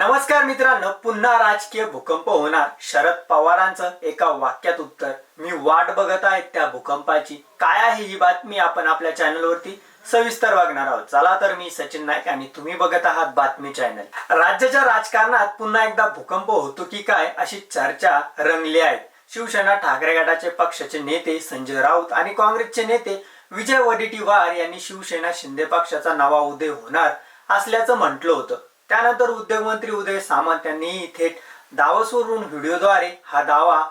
नमस्कार मित्रांनो पुन्हा राजकीय भूकंप होणार. शरद पवारांचं एका वाक्यात उत्तर. मी वाट बघत आहे त्या भूकंपाची. काय आहे ही बातमी आपण आपल्या चॅनलवरती सविस्तर बघणार आहोत. चला तर मी सचिन नाईक आणि तुम्ही बघत आहात बातमी चॅनल. राज्याच्या राजकारणात पुन्हा एकदा भूकंप होतो की काय अशी चर्चा रंगली आहे. शिवसेना ठाकरे गटाचे पक्षाचे नेते संजय राऊत आणि काँग्रेसचे नेते विजय वडेट्टीवार यांनी शिवसेना शिंदे पक्षाचा नवा उदय होणार असल्याचं म्हटलं होतं. त्यानंतर उद्योगमंत्री उदय सामंत यांनी थेट दावसवरून व्हिडिओद्वारे हा दावा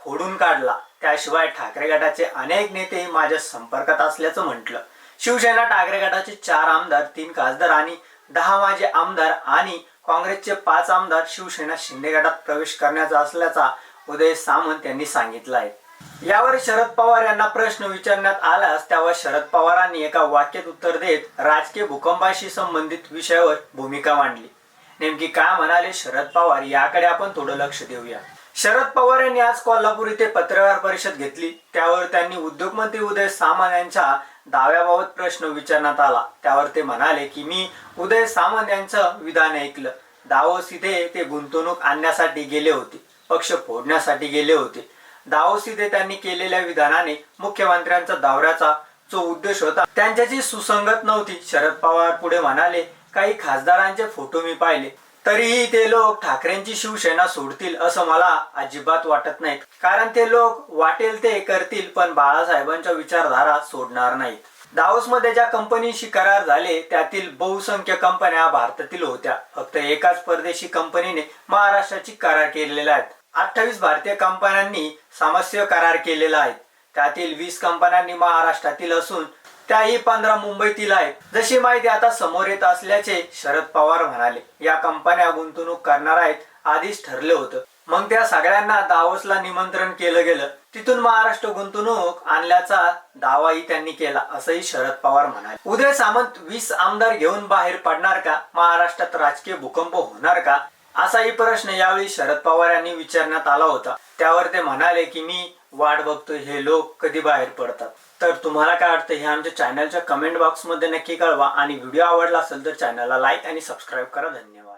खोडून काढला. त्याशिवाय ठाकरे गटाचे अनेक नेते माझ्या संपर्कात असल्याचं म्हटलं. शिवसेना ठाकरे गटाचे चार आमदार तीन खासदार आणि दहा माजे आमदार आणि काँग्रेसचे पाच आमदार शिवसेना शिंदे गटात प्रवेश करण्याचा असल्याचा उदय सामंत यांनी सांगितलं आहे यावर शरद पवार यांना प्रश्न विचारण्यात आल्यास त्यावर शरद पवारांनी एका वाक्यात उत्तर देत राजकीय भूकंपाशी संबंधित विषयावर भूमिका मांडली. नेमकी काय म्हणाले शरद पवार याकडे आपण थोडं लक्ष देऊया. शरद पवार यांनी आज कोल्हापूर इथे पत्रकार परिषद घेतली. त्यावर त्यांनी उद्योगमंत्री उदय सामंत यांच्या दाव्याबाबत प्रश्न विचारण्यात आला. त्यावर ते म्हणाले की मी उदय सामंत यांचं विधान ऐकलं. दावोस इथे ते गुंतवणूक आणण्यासाठी गेले होते. पक्ष फोडण्यासाठी गेले होते. दावोस इथे त्यांनी केलेल्या विधानाने मुख्यमंत्र्यांचा दौऱ्याचा जो उद्देश होता त्यांच्याची सुसंगत नव्हती. शरद पवार पुढे म्हणाले काही खासदारांचे फोटो मी पाहिले. तरीही ते लोक ठाकरेंची शिवसेना सोडतील असं मला अजिबात वाटत नाहीत. कारण ते लोक वाटेल ते करतील पण बाळासाहेबांच्या विचारधारा सोडणार नाहीत. दावोस मध्ये ज्या कंपनीशी करार झाले त्यातील बहुसंख्य कंपन्या भारतातील होत्या. फक्त एकाच परदेशी कंपनीने महाराष्ट्राची करार केलेल्या आहेत. अठ्ठावीस भारतीय कंपन्यांनी सामस्य करार केलेला आहे. त्यातील वीस कंपन्यांनी महाराष्ट्रातील असून त्याही पंधरा मुंबईतील आहेत. जशी माहिती आता समोर येत असल्याचे शरद पवार म्हणाले या कंपन्या गुंतवणूक करणार आहेत आधीच ठरले होतं. मग त्या सगळ्यांना दावोसला निमंत्रण केलं गेलं. तिथून महाराष्ट्र गुंतवणूक आणल्याचा दावाही त्यांनी केला असंही शरद पवार म्हणाले. उदय सामंत वीस आमदार घेऊन बाहेर पडणार का? महाराष्ट्रात राजकीय भूकंप होणार का? असाही प्रश्न यावेळी शरद पवार यांनी विचारण्यात आला होता. त्यावर ते म्हणाले की मी वाट बघतोय हे लोक कधी बाहेर पडतात. तर तुम्हाला काय वाटतं हे आमच्या चॅनलच्या कमेंट बॉक्समध्ये नक्की कळवा. आणि व्हिडिओ आवडला असेल तर चॅनलला लाईक आणि सबस्क्राईब करा. धन्यवाद.